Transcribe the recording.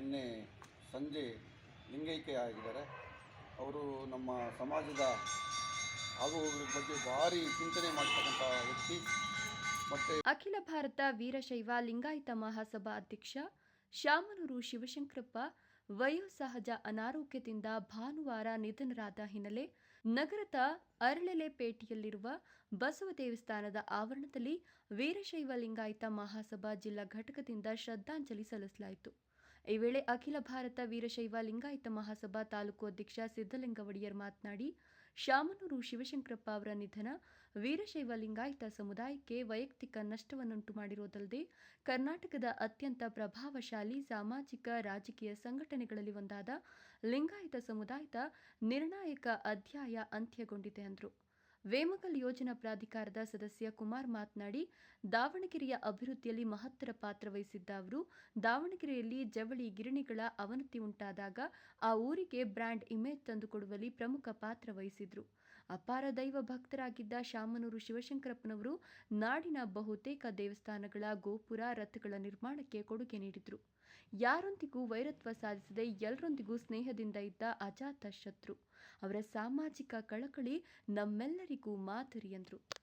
ನಿನ್ನೆ ಸಂಜೆ ಲಿಂಗೈಕ್ಯ ಆಗಿದ್ದಾರೆ. ಅವರು ನಮ್ಮ ಸಮಾಜದ ಆಗುಹೋಗುಗಳ ಬಗ್ಗೆ ಭಾರಿ ಚಿಂತನೆ ಮಾಡ್ತಕ್ಕಂಥ ವ್ಯಕ್ತಿ. ಮತ್ತು ಅಖಿಲ ಭಾರತ ವೀರಶೈವ ಲಿಂಗಾಯತ ಮಹಾಸಭಾ ಅಧ್ಯಕ್ಷ ಶಾಮನೂರು ಶಿವಶಂಕರಪ್ಪ ವಯೋಸಹಜ ಅನಾರೋಗ್ಯದಿಂದ ಭಾನುವಾರ ನಿಧನರಾದ ಹಿನ್ನೆಲೆ ನಗರದ ಅರಳೆಲೆಪೇಟೆಯಲ್ಲಿರುವ ಬಸವ ದೇವಸ್ಥಾನದ ಆವರಣದಲ್ಲಿ ವೀರಶೈವ ಲಿಂಗಾಯತ ಮಹಾಸಭಾ ಜಿಲ್ಲಾ ಘಟಕದಿಂದ ಶ್ರದ್ಧಾಂಜಲಿ ಸಲ್ಲಿಸಲಾಯಿತು. ಈ ವೇಳೆ ಅಖಿಲ ಭಾರತ ವೀರಶೈವ ಲಿಂಗಾಯತ ಮಹಾಸಭಾ ತಾಲೂಕು ಅಧ್ಯಕ್ಷ ಸಿದ್ದಲಿಂಗ ಒಡೆಯರ್ ಮಾತನಾಡಿ, ಶಾಮನೂರು ಶಿವಶಂಕರಪ್ಪ ಅವರ ನಿಧನ ವೀರಶೈವ ಲಿಂಗಾಯತ ಸಮುದಾಯಕ್ಕೆ ವೈಯಕ್ತಿಕ ನಷ್ಟವನ್ನುಂಟು ಮಾಡಿರುವುದಲ್ಲದೆ ಕರ್ನಾಟಕದ ಅತ್ಯಂತ ಪ್ರಭಾವಶಾಲಿ ಸಾಮಾಜಿಕ ರಾಜಕೀಯ ಸಂಘಟನೆಗಳಲ್ಲಿ ಒಂದಾದ ಲಿಂಗಾಯತ ಸಮುದಾಯದ ನಿರ್ಣಾಯಕ ಅಧ್ಯಾಯ ಅಂತ್ಯಗೊಂಡಿದೆ ಎಂದರು ವೇಮಗಲ್ ಯೋಜನಾ ಪ್ರಾಧಿಕಾರದ ಸದಸ್ಯ ಕುಮಾರ್ ಮಾತನಾಡಿ, ದಾವಣಗೆರೆಯ ಅಭಿವೃದ್ಧಿಯಲ್ಲಿ ಮಹತ್ತರ ಪಾತ್ರ ವಹಿಸಿದ್ದ ಅವರು, ದಾವಣಗೆರೆಯಲ್ಲಿ ಜವಳಿ ಗಿರಣಿಗಳ ಅವನತಿ ಉಂಟಾದಾಗ ಆ ಊರಿಗೆ ಬ್ರ್ಯಾಂಡ್ ಇಮೇಜ್ ತಂದುಕೊಡುವಲ್ಲಿ ಪ್ರಮುಖ ಪಾತ್ರ ವಹಿಸಿದ್ರು. ಅಪಾರ ದೈವ ಭಕ್ತರಾಗಿದ್ದ ಶಾಮನೂರು ಶಿವಶಂಕರಪ್ಪನವರು ನಾಡಿನ ಬಹುತೇಕ ದೇವಸ್ಥಾನಗಳ ಗೋಪುರ ರಥಗಳ ನಿರ್ಮಾಣಕ್ಕೆ ಕೊಡುಗೆ ನೀಡಿದ್ರು. ಯಾರೊಂದಿಗೂ ವೈರತ್ವ ಸಾಧಿಸದೆ ಎಲ್ಲರೊಂದಿಗೂ ಸ್ನೇಹದಿಂದ ಇದ್ದ ಅಜಾತ ಶತ್ರು. ಅವರ ಸಾಮಾಜಿಕ ಕಳಕಳಿ ನಮ್ಮೆಲ್ಲರಿಗೂ ಮಾದರಿ ಎಂದರು